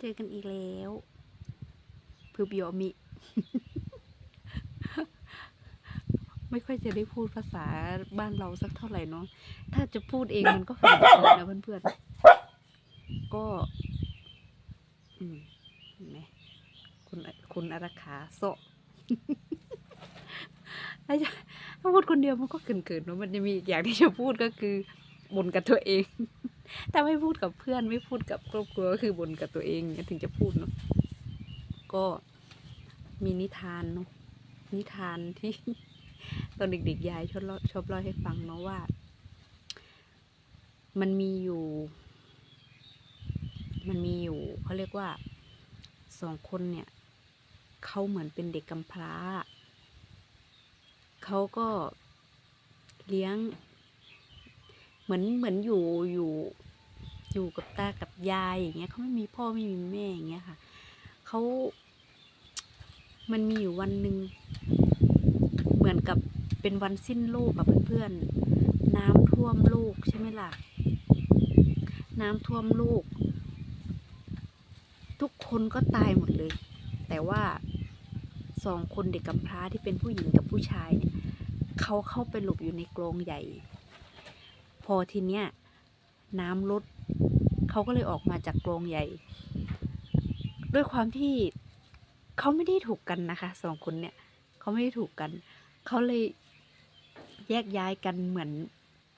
เจอกันอีกแล้วพือบิโอมิ ไม่ค่อยจะได้พูดภาษาบ้านเราสักเท่าไหร่เนาะถ้าจะพูดเองมันก็ฟังไม่ออกนะเพื่อนๆ ก็ อืมเห็นไหมคุณคุณอารักขาโซะถ้าจะถ้าพูดคนเดียวมันก็เกินๆเนาะมันจะมีอีกอย่างที่จะพูดก็คือ บ่นกับตัวเอง ถ้าไม่พูดกับเพื่อนไม่พูดกับครอบครัวก็คือบ่นกับตัวเองถึงจะพูดเนาะก็มีนิทานเนาะนิทานที่ ตอนเด็กๆยายชอบชอบเล่าให้ฟังเนาะว่า มันมีอยู่ มันมีอยู่เขาเรียกว่าสองคนเนี่ยเขาเหมือนเป็นเด็กกำพร้าเขาก็เลี้ยง เหมือนเหมือนอยู่อยู่อยู่กับตากับยายอย่างเงี้ยเขาไม่มีพ่อไม่มีแม่อย่างเงี้ยค่ะเขามันมีอยู่วันหนึ่งเหมือนกับเป็นวันสิ้นโลกกับเพื่อนๆน้ำท่วมโลกใช่ไหมล่ะ น้ำท่วมโลก ทุกคนก็ตายหมดเลย แต่ว่าสองคนเด็กกำพร้าที่เป็นผู้หญิงกับผู้ชายเนี่ยเขาเข้าไปหลบอยู่ในกรงใหญ่ พอทีเนี้ยน้ำลดเขาก็เลยออกมาจากกรงใหญ่ ด้วยความที่เขาไม่ได้ถูกกันนะคะสองคนเนี่ยเขาไม่ได้ถูกกัน เขาเลยแยกย้ายกันเหมือน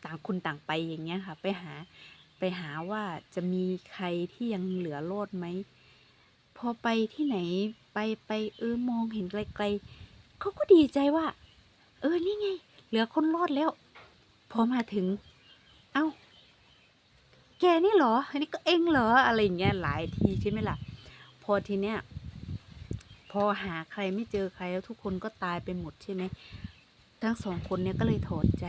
ต่างคนต่างไปอย่างเงี้ยค่ะ ไปหาไปหาว่าจะมีใครที่ยังเหลือรอดไหม พอไปที่ไหนไปไปเออมองเห็นไกลๆเขาก็ดีใจว่า เออนี่ไง เหลือคนรอดแล้ว พอมาถึง เอ้า แกนี่เหรอ อันนี้ก็เองเหรอ อะไรอย่างเงี้ยหลายทีใช่ไหมล่ะ พอทีเนี้ย พอหาใครไม่เจอใครแล้วทุกคนก็ตายไปหมดใช่ไหม ทั้งสองคนเนี่ยก็เลยถอดใจ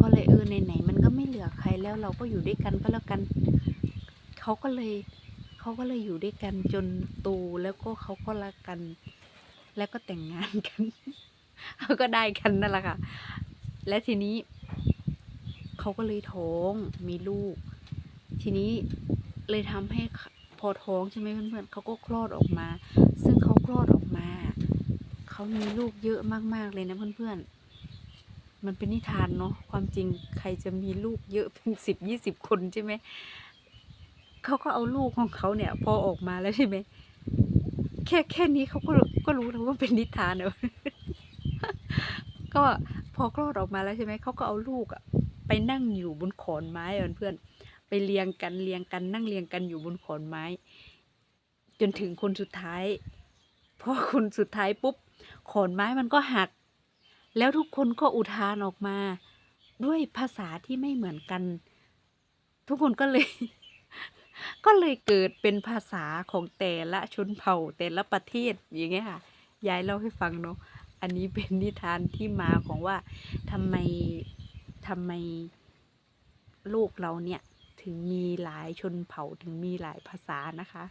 ก็เลยเออไหนๆมันก็ไม่เหลือใครแล้วเราก็อยู่ด้วยกันก็แล้วกัน เขาก็เลยเขาก็เลยอยู่ด้วยกันจนโตแล้วก็เขาก็รักกัน แล้วก็แต่งงานกันเขาก็ได้กันนั่นแหละค่ะ และทีนี้ เขาก็เลยท้องมีลูก ทีนี้เลยทำให้พอท้องใช่ไหมเพื่อนๆเขาก็คลอดออกมา ซึ่งเขาคลอดออกมาเขามีลูกเยอะมากๆเลยนะเพื่อนๆ มันเป็นนิทานเนาะความจริงใครจะมีลูกเยอะเป็นสิบยี่สิบคนใช่ไหมเขาก็เอาลูกของเขาเนี่ย พอออกมาแล้วใช่ไหมแค่แค่นี้เขาก็ก็รู้แล้วว่าเป็นนิทานเนอะก็พอคลอดออกมาแล้วใช่ไหมเขาก็เอาลูกอะ ไปนั่งอยู่บนขอนไม้อะเพื่อนไปเรียงกันเรียงกันนั่งเรียงกันอยู่บนขอนไม้ จนถึงคนสุดท้ายพอคนสุดท้ายปุ๊บขอนไม้มันก็หัก แล้วทุกคนก็อุทานออกมา ด้วยภาษาที่ไม่เหมือนกัน ทุกคนก็เลย ก็เลยเกิดเป็นภาษาของแต่ละชนเผ่าแต่ละประเทศอย่างเงี้ยค่ะยายเล่าให้ฟังเนาะอันนี้เป็นนิทานที่มาของว่าทำไม ทำไมโลกเราเนี่ยถึงมีหลายชนเผ่าถึงมีหลายภาษานะคะ